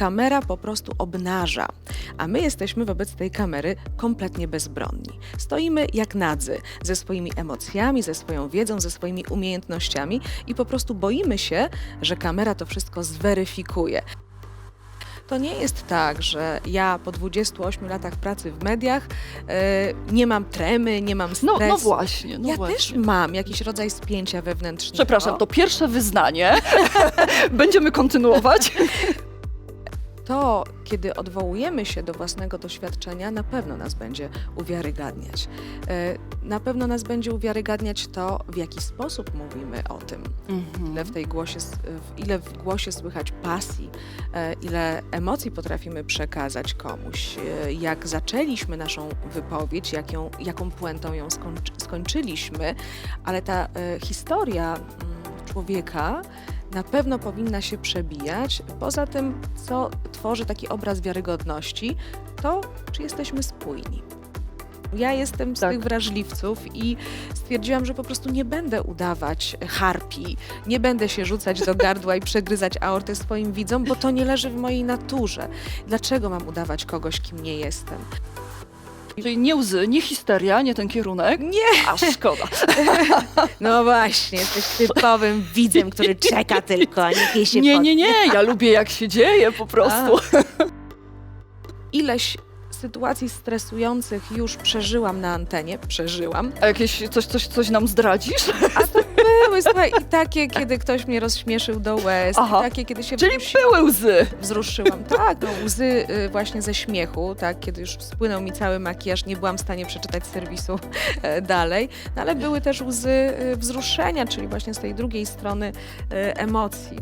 kamera po prostu obnaża, a my jesteśmy wobec tej kamery kompletnie bezbronni. Stoimy jak nadzy, ze swoimi emocjami, ze swoją wiedzą, ze swoimi umiejętnościami i po prostu boimy się, że kamera to wszystko zweryfikuje. To nie jest tak, że ja po 28 latach pracy w mediach e, nie mam tremy, nie mam No, stresu. no właśnie, no ja właśnie. też mam jakiś rodzaj spięcia wewnętrznego. Przepraszam, to pierwsze wyznanie. Będziemy kontynuować. to, kiedy odwołujemy się do własnego doświadczenia, na pewno nas będzie uwiarygadniać. E, Na pewno nas będzie uwiarygadniać to, w jaki sposób mówimy o tym, ile w tej głosie, ile w głosie słychać pasji, e, ile emocji potrafimy przekazać komuś, e, jak zaczęliśmy naszą wypowiedź, jak ją, jaką puentą ją skończy, skończyliśmy, ale ta historia mm, człowieka na pewno powinna się przebijać. Poza tym, co tworzy taki obraz wiarygodności, to czy jesteśmy spójni. Ja jestem z Tak. tych wrażliwców i stwierdziłam, że po prostu nie będę udawać harpii, nie będę się rzucać do gardła i przegryzać aorty swoim widzom, bo to nie leży w mojej naturze. Dlaczego mam udawać kogoś, kim nie jestem? Czyli nie łzy, nie histeria, nie ten kierunek. Nie! A szkoda. No właśnie, jesteś typowym widzem, który czeka tylko, a niech jej się Nie, pod- nie, nie, ja lubię jak się dzieje po prostu. Ileś sytuacji stresujących już przeżyłam na antenie, przeżyłam, A jakieś coś, coś, coś nam zdradzisz? a to były, i takie, kiedy ktoś mnie rozśmieszył do łez, Aha. i takie, kiedy się Czyli wzrusi- były łzy. wzruszyłam. Tak, no, łzy y, właśnie ze śmiechu, tak, kiedy już spłynął mi cały makijaż, nie byłam w stanie przeczytać serwisu e, dalej, no, ale były też łzy y, wzruszenia, czyli właśnie z tej drugiej strony y, emocji.